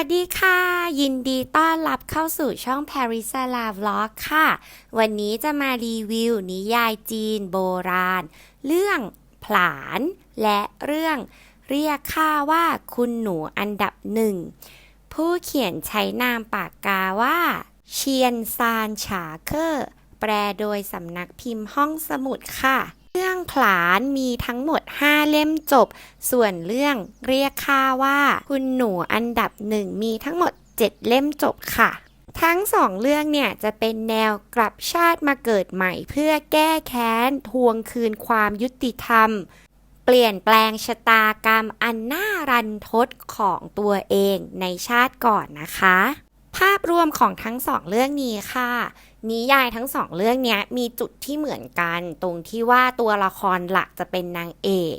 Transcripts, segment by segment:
วัสดีค่ะ ยินดีต้อนรับเข้าสู่ช่อง Paris l a Vlog ค่ะ วันนี้จะมารีวิวนิยายจีนโบราณ เรื่องผลาน และเรื่องเรียกข้าว่าคุณหนูอันดับหนึ่ง ผู้เขียนใช้นามปากกาว่า เชียนซานฉาเคอร์แปลโดยสำนักพิมพ์ห้องสมุดค่ะ เรื่องผลานมีทั้งหมด 5 เล่มจบ ส่วนเรื่องเรียกค่าว่า คุณหนูอันดับหนึ่งมีทั้งหมด 7 เล่มจบค่ะ ทั้งสองเรื่องเนี่ยจะเป็นแนวกลับชาติมาเกิดใหม่เพื่อแก้แค้น ทวงคืนความยุติธรรม เปลี่ยนแปลงชะตากรรมอันน่ารันทดของตัวเองในชาติก่อนนะคะ ภาพรวมของทั้งสองเรื่องนี้ค่ะ นิยายทั้งสองเรื่องนี้มีจุดที่เหมือนกัน ตรงที่ว่าตัวละครหลักจะเป็นนางเอก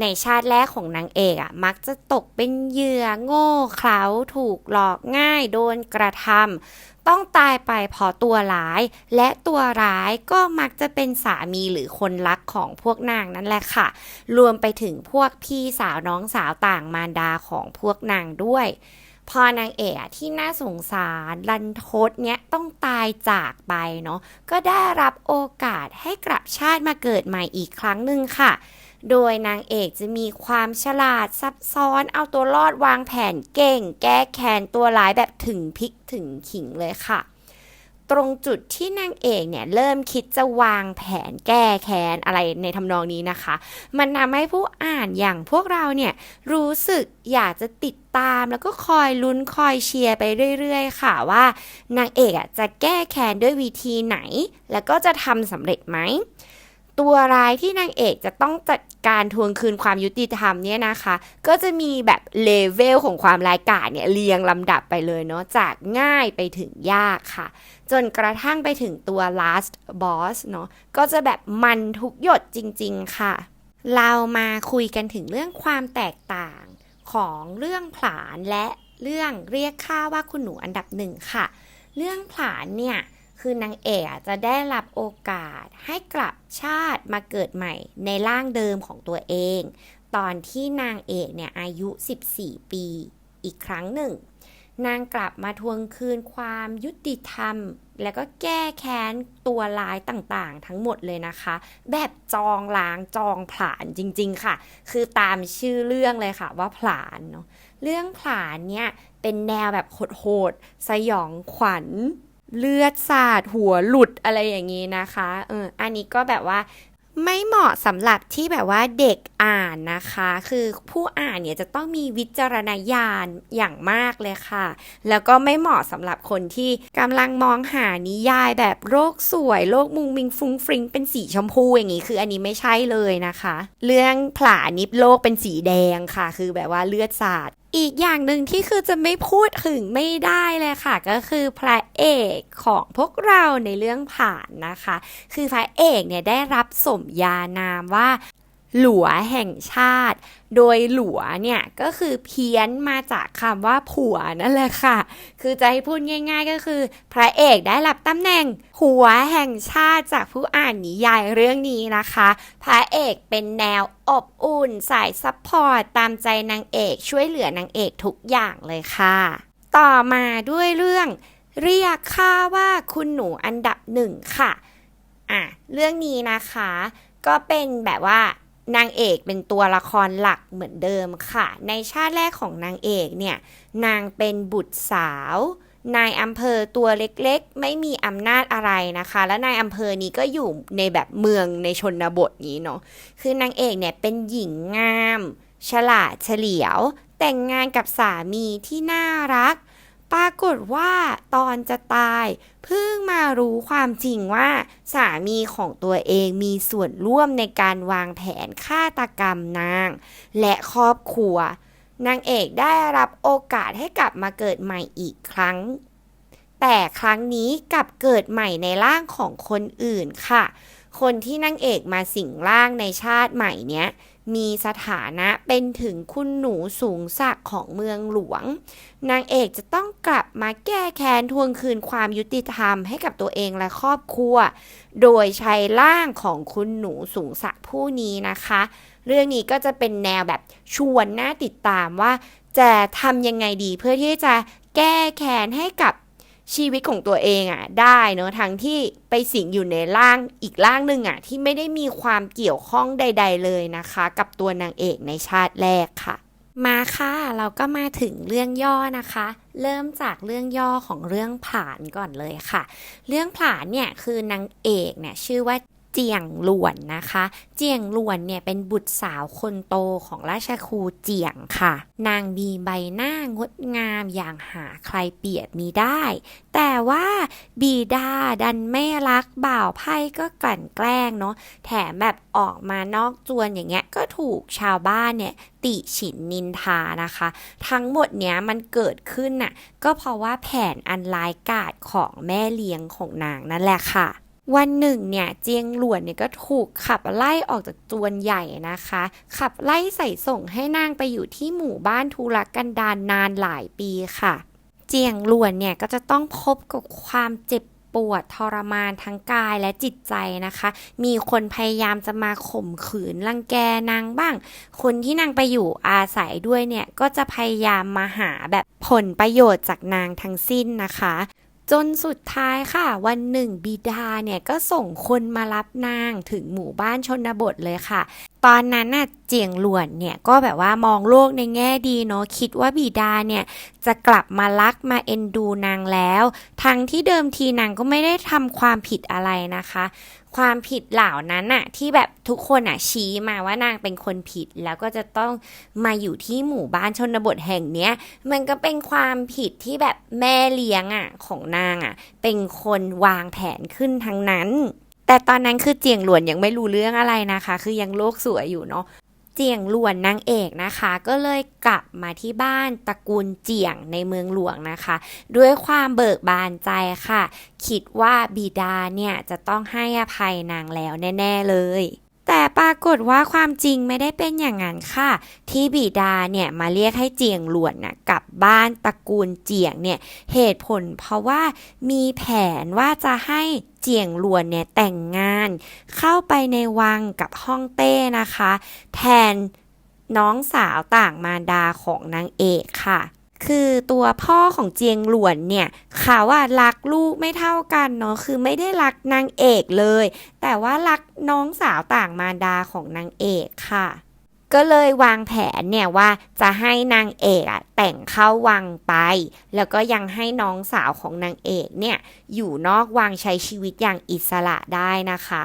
ในชาติแรกของนางเอกอะ มักจะตกเป็นเหยื่อโง่เขลาถูกหลอกง่ายโดนกระทำต้องตายไปเพราะตัวร้าย และตัวร้ายก็มักจะเป็นสามีหรือคนรักของพวกนางนั่นแหละค่ะ รวมไปถึงพวกพี่สาวน้องสาวต่างมารดาของพวกนางด้วย พอนางเอกที่น่าสงสารรันทดเนี้ยต้องตายจากไปเนาะก็ได้รับโอกาสให้กลับชาติมาเกิดใหม่อีกครั้งหนึ่งค่ะ โดยนางเอกจะมีความฉลาดซับซ้อนเอาตัวรอดวางแผนเก่ง แก้แค้นตัวร้ายแบบถึงพริกถึงขิงเลยค่ะ ตรงจุดที่นางเอกเนี่ยเริ่มคิดจะวางแผนแก้แค้นอะไรในทำนองนี้นะคะ มันทำให้ผู้อ่านอย่างพวกเราเนี่ยรู้สึกอยากจะติดตามแล้วก็คอยลุ้นคอยเชียร์ไปเรื่อยๆ ค่ะว่านางเอกอะจะแก้แค้นด้วยวิธีไหน แล้วก็จะทำสำเร็จไหม ตัวร้ายที่นางเอกจะต้องจัดการทวงคืนความยุติธรรมเนี่ยนะคะ ก็จะมีแบบเลเวลของความร้ายกาจเนี่ยเรียงลำดับไปเลยเนาะจากง่ายไปถึงยากค่ะ จนกระทั่งไปถึงตัว last boss เนาะก็จะแบบมันทุกหยดจริง ๆ ค่ะ เรามาคุยกันถึงเรื่องความแตกต่างของเรื่องผลานและเรื่องเรียกค่าว่าคุณหนูอันดับหนึ่งค่ะ เรื่องผลานเนี่ย คือนางเอกจะได้รับโอกาสให้กลับชาติมาเกิดใหม่ ในร่างเดิมของตัวเอง ตอนที่นางเอกเนี่ยอายุ 14 ปีอีกครั้งหนึ่ง นางกลับมาทวงคืนความยุติธรรม แล้วก็แก้แค้นตัวร้ายต่างๆ ทั้งหมดเลยนะคะ แบบจองล้างจองผลาญจริงๆค่ะ คือตามชื่อเรื่องเลยค่ะว่าผลาญเนาะเรื่องผลาญเนี่ยเป็นแนวแบบโหดๆสยองขวัญ เลือดสาดหัวหลุดอะไรอย่างนี้นะคะเอออันนี้ก็แบบว่าไม่เหมาะสำหรับที่แบบว่าเด็กอ่านนะคะ คือผู้อ่านเนี่ยจะต้องมีวิจารณญาณอย่างมากเลยค่ะ แล้วก็ไม่เหมาะสำหรับคนที่กำลังมองหานิยายแบบโลกสวย โลกมุงมิงฟุ้งฟริงเป็นสีชมพูอย่างนี้ คืออันนี้ไม่ใช่เลยนะคะ เรื่องผลานิบโลกเป็นสีแดงค่ะ คือแบบว่าเลือดสาด อีกอย่างหนึ่งที่คือจะไม่พูดถึงไม่ได้เลยค่ะ ก็คือพระเอกของพวกเราในเรื่องผ่านนะคะ คือพระเอกเนี่ยได้รับสมญานามว่า หลัวแห่งชาติ โดยหลัวเนี่ยก็คือเพี้ยนมาจากคำว่าผัวนั่นแหละค่ะ คือจะให้พูดง่าย ๆ ก็คือ พระเอกได้รับตำแหน่งหัวแห่งชาติจากผู้อ่านนิยายเรื่องนี้นะคะ พระเอกเป็นแนวอบอุ่นสายซัพพอร์ตตามใจนางเอกช่วยเหลือนางเอกทุกอย่างเลยค่ะ ต่อมาด้วยเรื่อง เรียกค่าว่าคุณหนูอันดับหนึ่งค่ะอะ เรื่องนี้นะคะ ก็เป็นแบบว่า นางเอกเป็นตัวละครหลักเหมือนเดิมค่ะ ในชาติแรกของนางเอกเนี่ย นางเป็นบุตรสาวนายอำเภอตัวเล็กๆ ไม่มีอำนาจอะไรนะคะ และนายอำเภอนี้ก็อยู่ในแบบเมืองในชนบทนี้เนาะ คือนางเอกเนี่ยเป็นหญิงงาม ฉลาดเฉลียว แต่งงานกับสามีที่น่ารัก ปรากฏว่าตอนจะตายเพิ่งมารู้ความจริงว่า สามีของตัวเองมีส่วนร่วมในการวางแผนฆาตกรรมนาง และครอบครัว นางเอกได้รับโอกาสให้กลับมาเกิดใหม่อีกครั้ง แต่ครั้งนี้กลับเกิดใหม่ในร่างของคนอื่นค่ะ คนที่นางเอกมาสิงร่างในชาติใหม่เนี้ย มีสถานะเป็นถึงคุณหนูสูงศักดิ์ของเมืองหลวง นางเอกจะต้องกลับมาแก้แค้นทวงคืนความยุติธรรมให้กับตัวเองและครอบครัว โดยใช้ร่างของคุณหนูสูงศักดิ์ผู้นี้นะคะ เรื่องนี้ก็จะเป็นแนวแบบชวนน่าติดตามว่า จะทำยังไงดีเพื่อที่จะแก้แค้นให้กับ ชีวิตของตัวเองอะ่ะได้เนอะทั้งที่ไปสิงอยู่ในร่างอีกร่างหนึ่งอะ่ะที่ไม่ได้มีความเกี่ยวข้องใด ๆ เลยนะคะ กับตัวนางเอกในชาติแรกค่ะ มาค่ะ เราก็มาถึงเรื่องย่อนะคะ เริ่มจากเรื่องย่อของเรื่องผานก่อนเลยค่ะ เรื่องผานเนี่ยคือนางเอกเนี่ยชื่อว่า เจียงหลวนนะคะ เจียงหลวนเนี่ยเป็นบุตรสาวคนโตของราชครูเจียงค่ะ นางมีใบหน้างดงามอย่างหาใครเปรียบมีได้ แต่ว่าบีดาดันไม่รักบ่าวไพ่ก็กลั่นแกล้งเนาะแถมแบบออกมานอกจวนอย่างเงี้ยก็ถูกชาวบ้านเนี่ยติฉินนินทานะคะ ทั้งหมดเนี้ยมันเกิดขึ้นน่ะก็เพราะว่าแผนอันร้ายกาจของแม่เลี้ยงของนางนั่นแหละค่ะ วันหนึ่งเนี่ยเจียงหลวนเนี่ยก็ถูกขับไล่ออกจากจวนใหญ่นะคะ ขับไล่ใส่ส่งให้นางไปอยู่ที่หมู่บ้านทุรกันดารนานหลายปีค่ะ เจียงหลวนเนี่ยก็จะต้องพบกับความเจ็บปวดทรมานทั้งกายและจิตใจนะคะ มีคนพยายามจะมาข่มขืนรังแกนางบ้าง คนที่นางไปอยู่อาศัยด้วยเนี่ยก็จะพยายามมาหาแบบผลประโยชน์จากนางทั้งสิ้นนะคะ จนสุดท้ายค่ะ วันหนึ่งบิดาเนี่ยก็ส่งคนมารับนางถึงหมู่บ้านชนบทเลยค่ะตอนนั้นน่ะเจียงหลวนเนี่ยก็แบบว่ามองโลกในแง่ดีเนาะคิดว่าบิดาเนี่ยจะกลับมารักมาเอ็นดูนางแล้ว ทั้งที่เดิมทีนางก็ไม่ได้ทำความผิดอะไรนะคะ ความผิดเหล่านั้นน่ะที่แบบทุกคนอะชี้มาว่านางเป็นคนผิดแล้วก็จะต้องมาอยู่ที่หมู่บ้านชนบทแห่งเนี้ยมันก็เป็นความผิดที่แบบแม่เลี้ยงอะของนางอะเป็นคนวางแผนขึ้นทั้งนั้น แต่ตอนนั้นคือเจียงหลวนยังไม่รู้เรื่องอะไรนะคะ คือยังโลกสวยอยู่เนาะเจียงหลวนนางเอกนะคะ ก็เลยกลับมาที่บ้านตระกูลเจียงในเมืองหลวงนะคะ ด้วยความเบิกบานใจค่ะ คิดว่าบิดาเนี่ยจะต้องให้อภัยนางแล้วแน่ ๆ เลยแต่ปรากฏว่าความจริงไม่ได้เป็นอย่างนั้นค่ะ ที่บิดาเนี่ยมาเรียกให้เจียงหลวนน่ะกลับบ้านตระกูลเจียงเนี่ยเหตุผลเพราะว่ามีแผนว่าจะให้ เจียงหลวนเนี่ยแต่งงาน เข้าไปในวังกับฮ่องเต้นะคะ แทนน้องสาวต่างมารดาของนางเอกค่ะ คือตัวพ่อของเจียงหลวนเนี่ยเขาว่ารักลูกไม่เท่ากันเนาะคือไม่ได้รักนางเอกเลย แต่ว่ารักน้องสาวต่างมารดาของนางเอกค่ะ ก็เลยวางแผนเนี่ยว่าจะให้นางเอกอะแต่งเข้าวังไป แล้วก็ยังให้น้องสาวของนางเอกเนี่ยอยู่นอกวังใช้ชีวิตอย่างอิสระได้นะคะ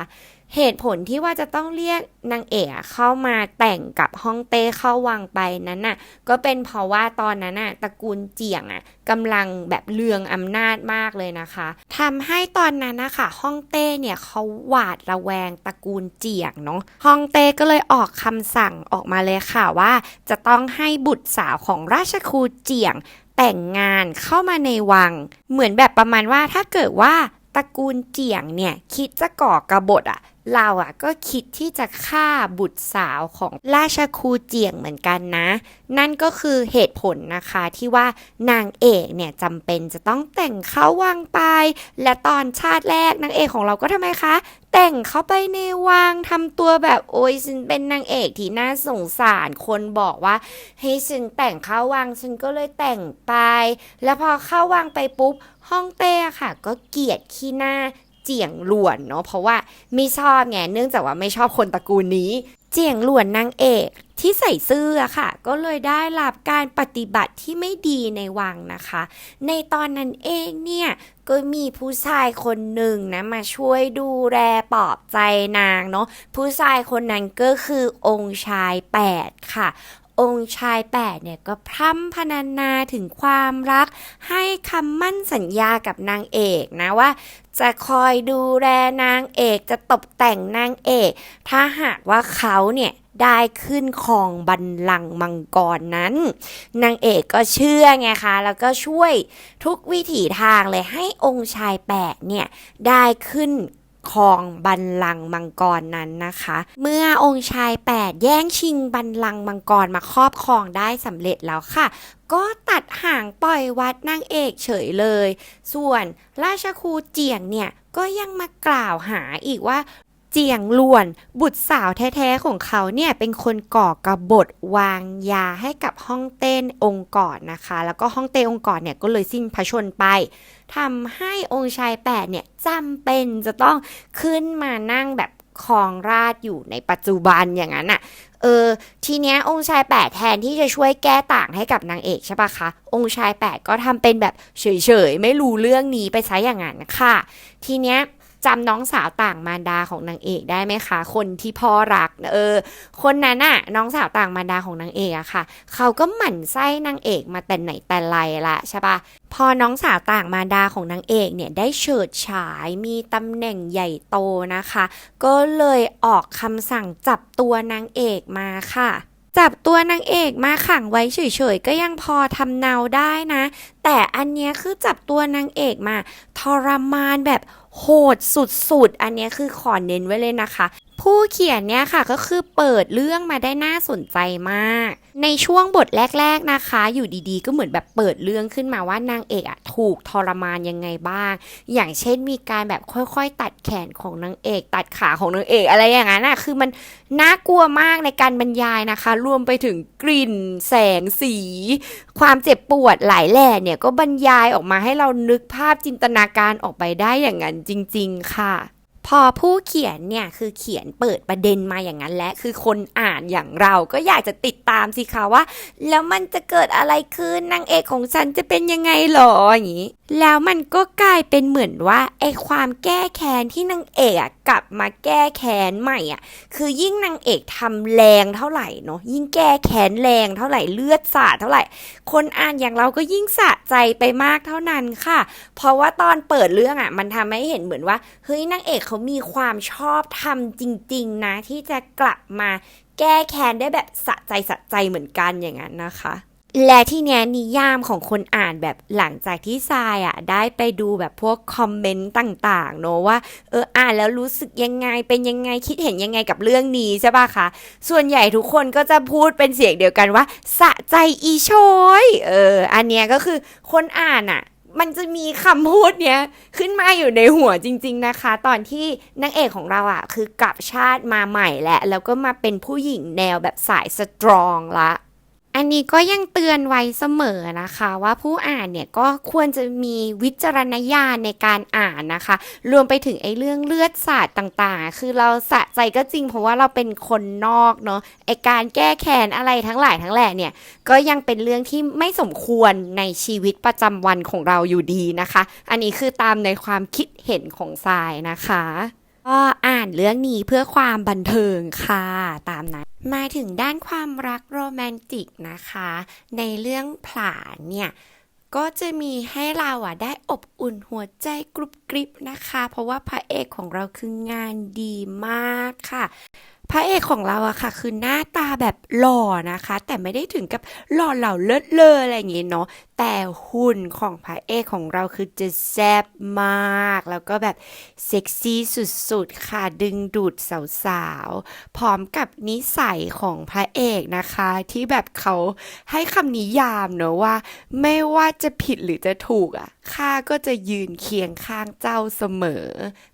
เหตุผลที่ว่าจะต้องเรียกนางเอกเข้ามาแต่งกับฮ่องเต้เข้าวังไปนั้นน่ะ ก็เป็นเพราะว่าตอนนั้นน่ะตระกูลเจียงอะกำลังแบบเลืองอำนาจมากเลยนะคะทำให้ตอนนั้นนะคะฮ่องเต้เนี่ยเขาหวาดระแวงตระกูลเจียงเนาะฮ่องเต้ก็เลยออกคำสั่งออกมาเลยค่ะว่า จะต้องให้บุตรสาวของราชครูเจียงแต่งงานเข้ามาในวัง เหมือนแบบประมาณว่าถ้าเกิดว่า ตระกูลเจียงเนี่ยคิดจะก่อกบฏอะเราอะก็คิดที่จะฆ่าบุตรสาวของราชครูเจียงเหมือนกันนะ นั่นก็คือเหตุผลนะคะที่ว่านางเอกเนี่ยจำเป็นจะต้องแต่งเข้าวังไป และตอนชาติแรกนางเอกของเราก็ทำไมคะ แต่งเข้าไปในวังทำตัวแบบโอ้ยฉันเป็นนางเอกที่น่าสงสารคนบอกว่าให้ฉันแต่งเข้าวังฉันก็เลยแต่งไป แล้วพอเข้าวังไปปุ๊บห้องเต้ค่ะ ก็เกลียดขี้หน้าเจียงหลวนเนาะเพราะว่าไม่ชอบไงเนื่องจากว่าไม่ชอบคนตระกูลนี้ เจียงหลวนนางเอกที่ใส่เสื้อค่ะ ก็เลยได้รับการปฏิบัติที่ไม่ดีในวังนะคะ ในตอนนั้นเองเนี่ยก็มีผู้ชายคนหนึ่งนะมาช่วยดูแลปลอบใจนางเนาะผู้ชายคนนั้นก็คือองค์ชายแปดค่ะองค์ชายแปดเนี่ยก็พร่ำพรรณนาถึงความรัก ให้คำมั่นสัญญากับนางเอกนะว่า จะคอยดูแลนางเอกจะตกแต่งนางเอก ถ้าหากว่าเขาเนี่ยได้ขึ้นครองบัลลังก์มังกรนั้น นางเอกก็เชื่อไงคะแล้วก็ช่วยทุกวิถีทางเลยให้องค์ชายแปดเนี่ยได้ขึ้น ครองบัลลังก์มังกรนั้นนะคะ เมื่อองค์ชายแปดแย่งชิงบัลลังก์มังกรมาครอบครองได้สำเร็จแล้วค่ะ ก็ตัดห่างปล่อยวัดนางเอกเฉยเลย ส่วนราชครูเจียงเนี่ยก็ยังมากล่าวหาอีกว่า เจียงล้วน บุตรสาวแท้ๆของเขาเนี่ยเป็นคนก่อกระบฏวางยาให้กับฮ่องเต้นองค์ก่อนนะคะ แล้วก็ฮ่องเต้นองค์ก่อนเนี่ยก็เลยสิ้นพระชนไปทำให้องค์ชายแปดเนี่ยจำเป็นจะต้องขึ้นมานั่งแบบครองราชอยู่ในปัจจุบันอย่างนั้นอะเออ ทีเนี้ยองค์ชายแปดแทนที่จะช่วยแก้ต่างให้กับนางเอกใช่ปะคะ องค์ชายแปดก็ทำเป็นแบบเฉยๆ ไม่รู้เรื่องนี้ไปซะอย่างนั้นค่ะ ทีเนี้ย จำน้องสาวต่างมารดาของนางเอกได้ไหมคะ คนที่พ่อรักเออ คนนั้นน่ะน้องสาวต่างมารดาของนางเอกอะค่ะ เขาก็หมั่นไส้นางเอกมาแต่ไหนแต่ไรละใช่ปะพอน้องสาวต่างมารดาของนางเอกเนี่ยได้เฉิดฉายมีตำแหน่งใหญ่โตนะคะ ก็เลยออกคำสั่งจับตัวนางเอกมาค่ะ จับตัวนางเอกมาขังไว้เฉยๆ ก็ยังพอทำเนาได้นะ แต่อันเนี้ยคือจับตัวนางเอกมาทรมานแบบโหดสุดๆ อันเนี้ยคือขอเน้นไว้เลยนะคะ ผู้เขียนเนี่ยค่ะก็คือเปิดเรื่องมาได้น่าสนใจมาก ในช่วงบทแรก ๆนะคะ อยู่ดีๆ ก็เหมือนแบบเปิดเรื่องขึ้นมาว่านางเอกอะถูกทรมานยังไงบ้าง อย่างเช่นมีการแบบค่อยๆ ตัดแขนของนางเอก ตัดขาของนางเอกอะไรอย่างนั้นอะคือมันน่ากลัวมากในการบรรยายนะคะ รวมไปถึงกลิ่น แสงสี ความเจ็บปวดหลายแหล่เนี่ยก็บรรยายออกมาให้เรานึกภาพจินตนาการออกไปได้อย่างนั้นจริง ๆ ค่ะ พอผู้เขียนเนี่ยคือเขียนเปิดประเด็นมาอย่างนั้นและคือคนอ่านอย่างเราก็อยากจะติดตามสิคะว่า แล้วมันจะเกิดอะไรขึ้นนางเอกของฉันจะเป็นยังไงหรออย่างนี้ แล้วมันก็กลายเป็นเหมือนว่าไอความแก้แค้นที่นางเอกอะกลับมาแก้แค้นใหม่อะคือยิ่งนางเอกทำแรงเท่าไหร่เนาะยิ่งแก้แค้นแรงเท่าไหร่เลือดสาดเท่าไหร่ คนอ่านอย่างเราก็ยิ่งสะใจไปมากเท่านั้นค่ะ เพราะว่าตอนเปิดเรื่องอะ มันทำให้เห็นเหมือนว่าเฮ้ยนางเอกเขามีความชอบทำจริง ๆ นะ ที่จะกลับมาแก้แค้นได้แบบสะใจสะใจเหมือนกันอย่างนั้นนะคะและที่เนี้ยนิยามของคนอ่านแบบหลังจากที่ทรายอะได้ไปดูแบบพวกคอมเมนต์ต่าง ๆ เนอะว่าเอออ่านแล้วรู้สึกยังไงเป็นยังไงคิดเห็นยังไงกับเรื่องนี้ใช่ปะคะส่วนใหญ่ทุกคนก็จะพูดเป็นเสียงเดียวกันว่า สะใจอีโชยเอออันเนี้ยก็คือคนอ่านอะ มันจะมีคำพูดเนี้ยขึ้นมาอยู่ในหัวจริง ๆนะคะ ตอนที่นางเอกของเราอะคือกลับชาติมาใหม่แหละ แล้วก็มาเป็นผู้หญิงแนวแบบสายสตรองละ อันนี้ก็ยังเตือนไว้เสมอนะคะ ว่าผู้อ่านเนี่ยก็ควรจะมีวิจารณญาณในการอ่านนะคะ รวมไปถึงไอ้เรื่องเลือดสาดต่างๆ คือเราสะใจก็จริงเพราะว่าเราเป็นคนนอกเนาะไอการแก้แค้นอะไรทั้งหลายทั้งแหล่เนี่ย ก็ยังเป็นเรื่องที่ไม่สมควรในชีวิตประจำวันของเราอยู่ดีนะคะ อันนี้คือตามในความคิดเห็นของทรายนะคะก็อ่านเรื่องนี้เพื่อความบันเทิงค่ะตามนั้น มาถึงด้านความรักโรแมนติกนะคะ ในเรื่องผลาเนี่ย ก็จะมีให้เราอะได้อบอุ่นหัวใจกรุบกริบนะคะ เพราะว่าพระเอกของเราคืองานดีมากค่ะ พระเอกของเราอะค่ะ คือหน้าตาแบบหล่อนะคะ แต่ไม่ได้ถึงกับหล่อเหล่าเลิศเลออะไรอย่างงี้เนาะ แต่หุ่นของพระเอกของเราคือจะแซ่บมาก แล้วก็แบบเซ็กซี่สุดๆ ค่ะดึงดูดสาวๆ พร้อมกับนิสัยของพระเอกนะคะ ที่แบบเขาให้คำนิยามเนอะว่า ไม่ว่าจะผิดหรือจะถูกอะข้าก็จะยืนเคียงข้างเจ้าเสมอ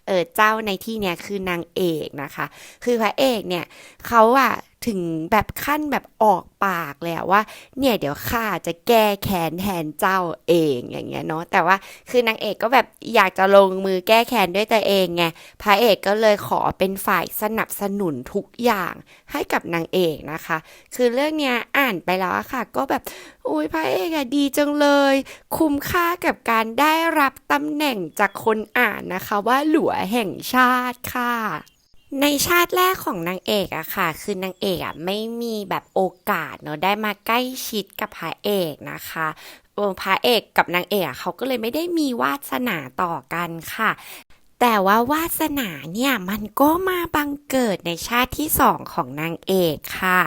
เออเจ้าในที่เนี้ยคือนางเอกนะคะ คือพระเอกเนี่ยเขาอะ ถึงแบบขั้นแบบออกปากเลยว่า เนี่ยเดี๋ยวข้าจะแก้แค้นแทนเจ้าเองอย่างเงี้ยเนาะแต่ว่าคือนางเอกก็แบบอยากจะลงมือแก้แค้นด้วยตัวเองไงพระเอกก็เลยขอเป็นฝ่ายสนับสนุนทุกอย่างให้กับนางเอกนะคะ คือเรื่องเนี้ยอ่านไปแล้วค่ะ ก็แบบอุ้ยพระเอกอะดีจังเลย คุ้มค่ากับการได้รับตำแหน่งจากคนอ่านนะคะ ว่าหลัวแห่งชาติค่ะ ในชาติแรกของนางเอกอะค่ะ คือนางเอกอะไม่มีแบบโอกาสเนอะได้มาใกล้ชิดกับพระเอกนะคะพระเอกกับนางเอกเขาก็เลยไม่ได้มีวาสนาต่อกันค่ะ แต่ว่าวาสนาเนี่ยมันก็มาบังเกิดในชาติที่สองของนางเอกค่ะ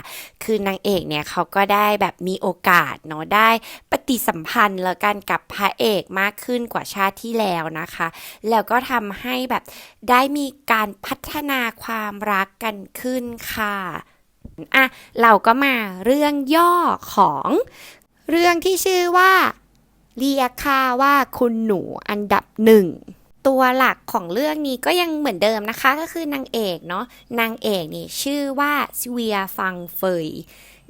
คือนางเอกเนี่ยเขาก็ได้แบบมีโอกาสเนาะได้ปฏิสัมพันธ์แล้วกันกับพระเอกมากขึ้นกว่าชาติที่แล้วนะคะ แล้วก็ทำให้แบบได้มีการพัฒนาความรักกันขึ้นค่ะอะเราก็มาเรื่องย่อของเรื่องที่ชื่อว่าเรียกค่าว่าคุณหนูอันดับหนึ่ง ตัวหลักของเรื่องนี้ก็ยังเหมือนเดิมนะคะก็คือนางเอกเนาะนางเอกนี่ชื่อว่าสเวียฟังเฟย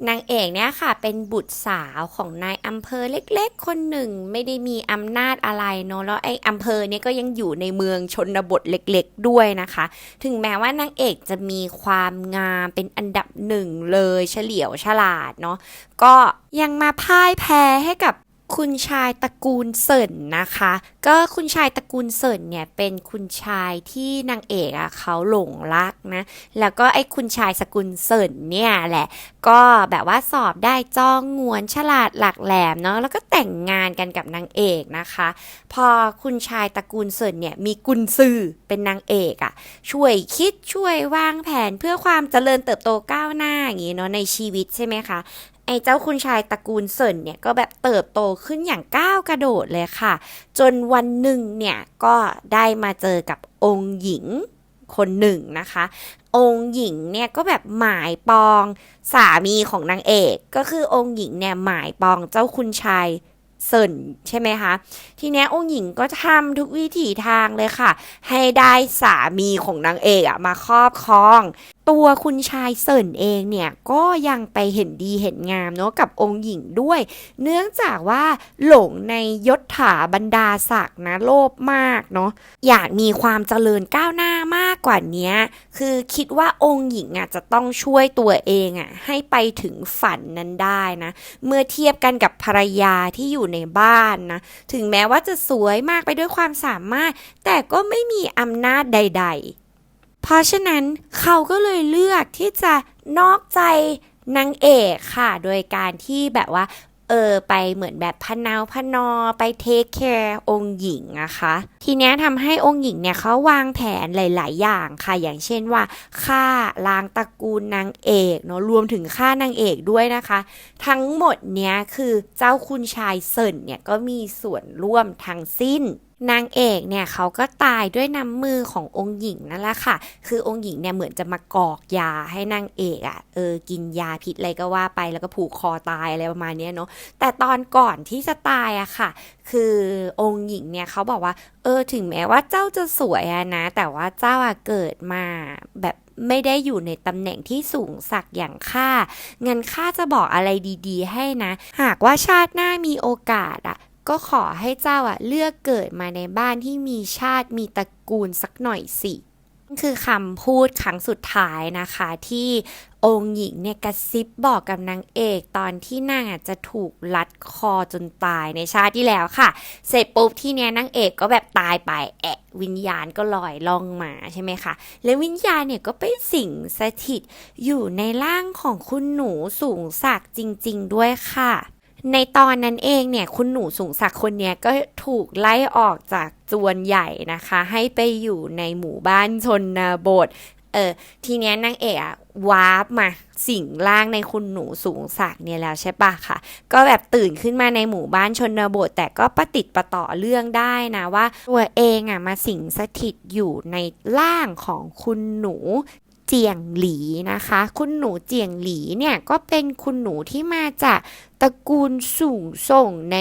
นางเอกเนี่ยค่ะเป็นบุตรสาวของนายอำเภอเล็กๆ คนหนึ่งไม่ได้มีอำนาจอะไรเนาะแล้วไอ้อำเภอเนี่ยก็ยังอยู่ในเมืองชนบทเล็กๆ ด้วยนะคะ ถึงแม้ว่านางเอกจะมีความงามเป็นอันดับหนึ่งเลยเฉลียวฉลาดเนาะก็ยังมาพ่ายแพ้ให้กับ คุณชายตระกูลเสินนะคะ ก็คุณชายตระกูลเสินเนี่ยเป็นคุณชายที่นางเอกอะเขาหลงรักนะ แล้วก็ไอ้คุณชายสกุลเสินเนี่ยแหละ ก็แบบว่าสอบได้จ้องงวนฉลาดหลักแหลมเนาะแล้วก็แต่งงานกันกับนางเอกนะคะ พอคุณชายตระกูลเสินเนี่ยมีกุญซือเป็นนางเอกอะช่วยคิดช่วยวางแผนเพื่อความเจริญเติบโตก้าวหน้าอย่างนี้เนาะในชีวิตใช่ไหมคะ ไอ้เจ้าคุณชายตระกูลเซินเนี่ยก็แบบเติบโตขึ้นอย่างก้าวกระโดดเลยค่ะ จนวันหนึ่งเนี่ยก็ได้มาเจอกับองค์หญิงคนหนึ่งนะคะ องค์หญิงเนี่ยก็แบบหมายปองสามีของนางเอก ก็คือองค์หญิงเนี่ยหมายปองเจ้าคุณชาย เซินใช่ไหมคะ ทีนี้องค์หญิงก็ทำทุกวิถีทางเลยค่ะ ให้ได้สามีของนางเอกอะมาครอบครอง ตัวคุณชายเซินเองเนี่ยก็ยังไปเห็นดีเห็นงามเนาะกับองค์หญิงด้วย เนื่องจากว่าหลงในยศถาบรรดาศักดิ์นะโลภมากเนาะอยากมีความเจริญก้าวหน้ามากกว่านี้คือคิดว่าองค์หญิงอะจะต้องช่วยตัวเองอะให้ไปถึงฝันนั้นได้นะ เมื่อเทียบกันกับภรรยาที่อยู่ในบ้านนะ ถึงแม้ว่าจะสวยมากไปด้วยความสามารถ แต่ก็ไม่มีอำนาจใด ๆ เพราะฉะนั้นเขาก็เลยเลือกที่จะนอกใจนางเอกค่ะ โดยการที่แบบว่า เออไปเหมือนแบบพนาวพนอไปเทคแคร์องค์หญิงนะคะ ทีเนี้ยทำให้องค์หญิงเนี่ยเขาวางแผนหลาย ๆ อย่างค่ะ อย่างเช่นว่าฆ่าล้างตระกูลนางเอกเนาะรวมถึงฆ่านางเอกด้วยนะคะ ทั้งหมดเนี้ยคือเจ้าคุณชายเซินเนี่ยก็มีส่วนร่วมทั้งสิ้น นางเอกเนี่ยเขาก็ตายด้วยน้ำมือขององค์หญิงนั่นแหละค่ะ คือองค์หญิงเนี่ยเหมือนจะมากอกยาให้นางเอกอะ่ะเออกินยาพิษอะไรก็ว่าไปแล้วก็ผูกคอตายอะไรประมาณนี้เนาะแต่ตอนก่อนที่จะตายอะค่ะ คือองค์หญิงเนี่ยเขาบอกว่า เออถึงแม้ว่าเจ้าจะสวยอะนะ แต่ว่าเจ้าอะเกิดมาแบบไม่ได้อยู่ในตำแหน่งที่สูงสักอย่างข้างั้นข้าจะบอกอะไรดี ๆ ให้นะ หากว่าชาติหน้ามีโอกาสอะ ก็ขอให้เจ้าอะเลือกเกิดมาในบ้านที่มีชาติมีตระกูลสักหน่อยสินั่คือคำพูดครั้งสุดท้ายนะคะที่องค์หญิงเนี่ยกระซิบบอกกับนางเอกตอนที่นางอะจะถูกลัดคอจนตายในชาติที่แล้วค่ะ เสร็จปุ๊บที่เนี้ยนางเอกก็แบบตายไปแอะวิญญาณก็ลอยล่องมาใช่ไหมคะ แล้ววิญญาณเนี่ยก็ไปสิงสถิตอยู่ในร่างของคุณหนูสูงศักจริง ๆ ด้วยค่ะ ในตอนนั้นเองเนี่ยคุณหนูสูงศักดิ์คนนี้ก็ถูกไล่ออกจากจวนใหญ่นะคะ ให้ไปอยู่ในหมู่บ้านชนบทเออทีเนี้ยนางเอกอะวาร์ปมาสิงร่างในคุณหนูสูงศักดิ์เนี่ยแล้วใช่ปะค่ะ ก็แบบตื่นขึ้นมาในหมู่บ้านชนบท แต่ก็ประติดประต่อเรื่องได้นะว่า ตัวเองอะมาสิงสถิตอยู่ในร่างของคุณหนู เจียงหลีนะคะ คุณหนูเจียงหลีเนี่ยก็เป็นคุณหนูที่มาจากตระกูลสูงส่งใน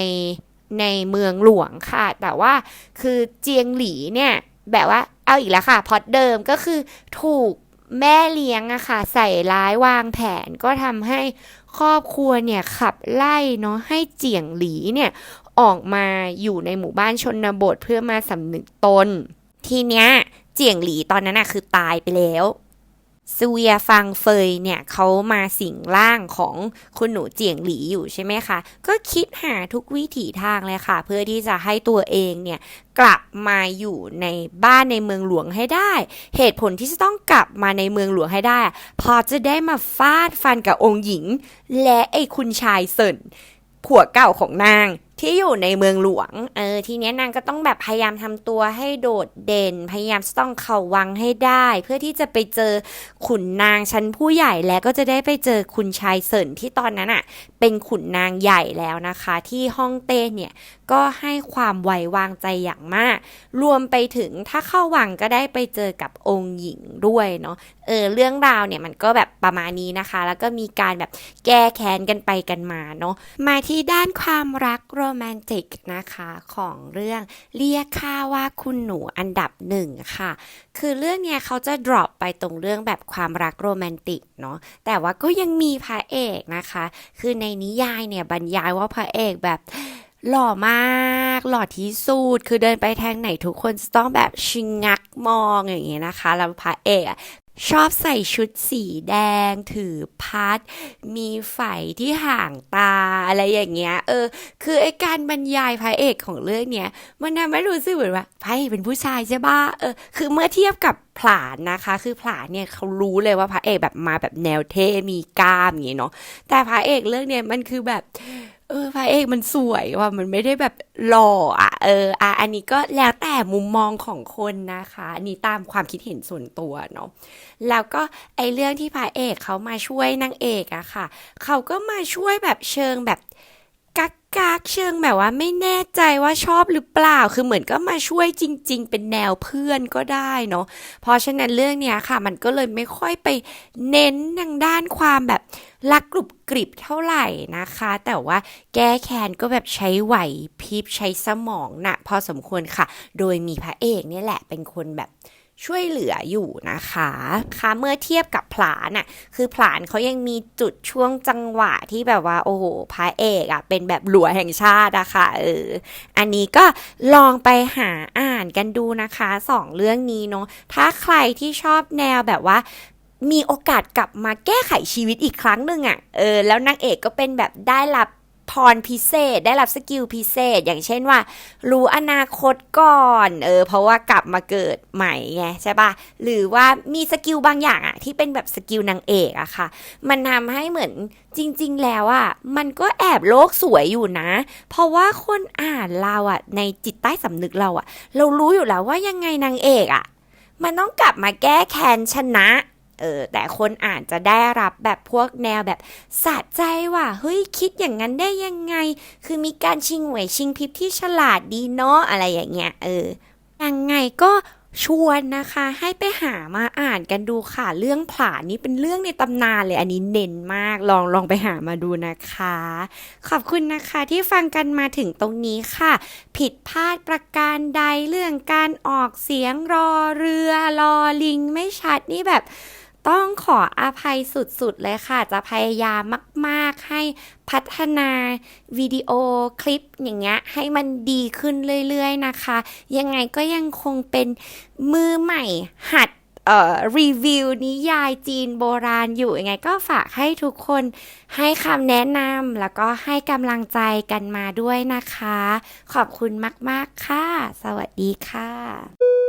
ในเมืองหลวงค่ะ แต่ว่าคือเจียงหลีเนี่ยแบบว่าเอาอีกแล้วค่ะพอดเดิมก็คือถูกแม่เลี้ยงอะค่ะใส่ร้ายวางแผนก็ทำให้ครอบครัวเนี่ยขับไล่เนาะให้เจียงหลีเนี่ยออกมาอยู่ในหมู่บ้านชนบทเพื่อมาสำนึกตน ทีเนี้ยเจียงหลีตอนนั้นอะคือตายไปแล้ว ซเวียฟังเฟยเนี่ยเขามาสิงร่างของคุณหนูเจียงหลีอยู่ใช่ไหมคะ ก็คิดหาทุกวิถีทางเลยค่ะ เพื่อที่จะให้ตัวเองเนี่ยกลับมาอยู่ในบ้านในเมืองหลวงให้ได้ เหตุผลที่จะต้องกลับมาในเมืองหลวงให้ได้ พอจะได้มาฟาดฟันกับองค์หญิง และไอ้คุณชายเซินผัวเก่าของนาง ที่อยู่ในเมืองหลวง เออ ทีเนี้ยนางก็ต้องแบบพยายามทำตัวให้โดดเด่น พยายามต้องเข้าวังให้ได้ เพื่อที่จะไปเจอขุนนางชั้นผู้ใหญ่แล้วก็จะได้ไปเจอคุณชายเสินที่ตอนนั้นอะ เป็นขุนนางใหญ่แล้วนะคะ ที่ฮ่องเต้เนี่ย ก็ให้ความไว้วางใจอย่างมาก รวมไปถึงถ้าเข้าวังก็ได้ไปเจอกับองค์หญิงด้วยเนาะเออเรื่องราวเนี่ยมันก็แบบประมาณนี้นะคะ แล้วก็มีการแบบแก้แค้นกันไปกันมาเนาะมาที่ด้านความรักโรแมนติกนะคะของเรื่องเรียกค่าว่าคุณหนูอันดับหนึ่งค่ะ คือเรื่องเนี้ยเขาจะ drop ไปตรงเรื่องแบบความรักโรแมนติกเนาะแต่ว่าก็ยังมีพระเอกนะคะ คือในนิยายเนี่ยบรรยายว่าพระเอกแบบ หล่อมากหล่อที่สุดคือเดินไปทางไหนทุกคนจะต้องแบบชิงงักมองอย่างเงี้ยนะคะแล้วพระเอกชอบใส่ชุดสีแดงถือพัด มีไฝที่ห่างตาอะไรอย่างเงี้ย เออ คือไอการบรรยายพระเอกของเรื่องเนี้ย มันทำให้รู้สึกเหมือนว่าพระเอกเป็นผู้ชายใช่ปะเออ คือเมื่อเทียบกับผลานนะคะ คือผลานเนี่ยเขารู้เลยว่าพระเอกแบบมาแบบแนวเท่มีกล้ามอย่างเงี้ยเนาะแต่พระเอกเรื่องเนี้ยมันคือแบบ เออพระเอกมันสวยว่ะมันไม่ได้แบบหล่ออะเอออะอันนี้ก็แล้วแต่มุมมองของคนนะคะ อันนี้ตามความคิดเห็นส่วนตัวเนาะแล้วก็ไอเรื่องที่พระเอกเขามาช่วยนางเอกอะค่ะ เขาก็มาช่วยแบบเชิงแบบ กักเชิงแบบว่าไม่แน่ใจว่าชอบหรือเปล่า คือเหมือนก็มาช่วยจริง ๆ เป็นแนวเพื่อนก็ได้เนาะ เพราะฉะนั้นเรื่องเนี้ยค่ะ มันก็เลยไม่ค่อยไปเน้นทางด้านความแบบรักกรุบกริบเท่าไหร่นะคะ แต่ว่าแก้แค้นก็แบบใช้ไหวพริบใช้สมองหนะพอสมควรค่ะ โดยมีพระเอกเนี่ยแหละเป็นคนแบบ ช่วยเหลืออยู่นะคะค่ะเมื่อเทียบกับผลานน่ะคือผลานเขายังมีจุดช่วงจังหวะที่แบบว่าโอ้โหพระเอกอะ่ะเป็นแบบหลัวแห่งชาติอะค่ะเอออันนี้ก็ลองไปหาอ่านกันดูนะคะสองเรื่องนี้เนาะถ้าใครที่ชอบแนวแบบว่ามีโอกาสกลับมาแก้ไขชีวิตอีกครั้งหนึ่งอะ่ะ เออ แล้วนางเอกก็เป็นแบบได้รับ พรพิเศษ ได้รับสกิลพิเศษ อย่างเช่นว่า รู้อนาคตก่อนเออเพราะว่ากลับมาเกิดใหม่ไงใช่ปะหรือว่ามีสกิลบางอย่างอะที่เป็นแบบสกิลนางเอกอะค่ะ มันทำให้เหมือนจริง ๆ แล้วอะมันก็แอบโลกสวยอยู่นะ เพราะว่าคนอ่านเราอะในจิตใต้สำนึกเราอะเรารู้อยู่แล้วว่ายังไงนางเอกอะมันต้องกลับมาแก้แค้นชนะ เออแต่คนอ่านจะได้รับแบบพวกแนวแบบสะใจว่าเฮ้ยคิดอย่างนั้นได้ยังไง คือมีการชิงหวยชิงพริบที่ฉลาดดีเนาะอะไรอย่างเงี้ยเออยังไงก็ชวนนะคะให้ไปหามาอ่านกันดูค่ะ เรื่องผลานี่เป็นเรื่องในตำนานเลย อันนี้เน้นมากลองลองไปหามาดูนะคะ ขอบคุณนะคะที่ฟังกันมาถึงตรงนี้ค่ะ ผิดพลาดประการใดเรื่องการออกเสียงรอเรือรอลิงไม่ชัดนี่แบบ ต้องขออภัยสุดๆเลยค่ะ จะพยายามมาก ๆ ให้พัฒนาวิดีโอคลิปอย่างเงี้ยให้มันดีขึ้นเรื่อย ๆ นะคะ ยังไงก็ยังคงเป็นมือใหม่หัดเอ่อรีวิวนิยายจีนโบราณอยู่ยังไงก็ฝากให้ทุกคนให้คำแนะนำแล้วก็ให้กำลังใจกันมาด้วยนะคะ ขอบคุณมาก ๆ ค่ะ สวัสดีค่ะ